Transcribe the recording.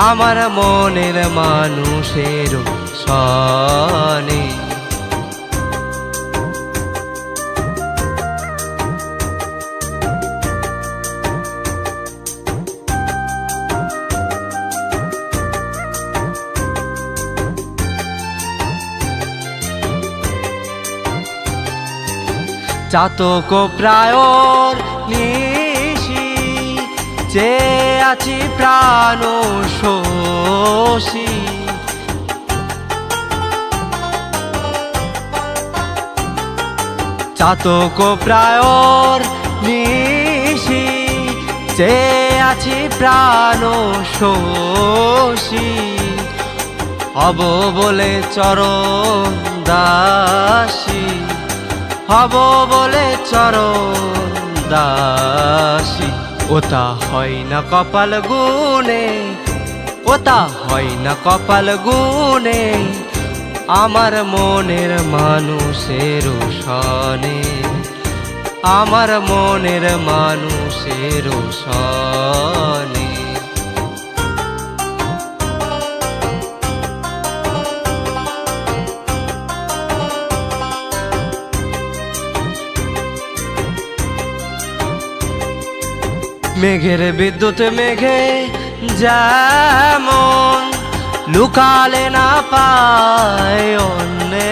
আমার মনের মানুষের সনে চাতক প্রায়র নিশি যে আছি প্রাণ শোষী চাতক প্রায়র নিশি যে আছি প্রাণ শোষী। হব বলে চরণ দাসী, হব বলে চরণ দাসী। ওটা হয় না কপাল গুনে ওটা হয় না কপাল গুনে আমার মনের মানুষের সনে আমার মনের মানুষের সনে মেঘের বিদ্যুৎ মেঘে যেমন লুকালে না পায় অন্বেষণ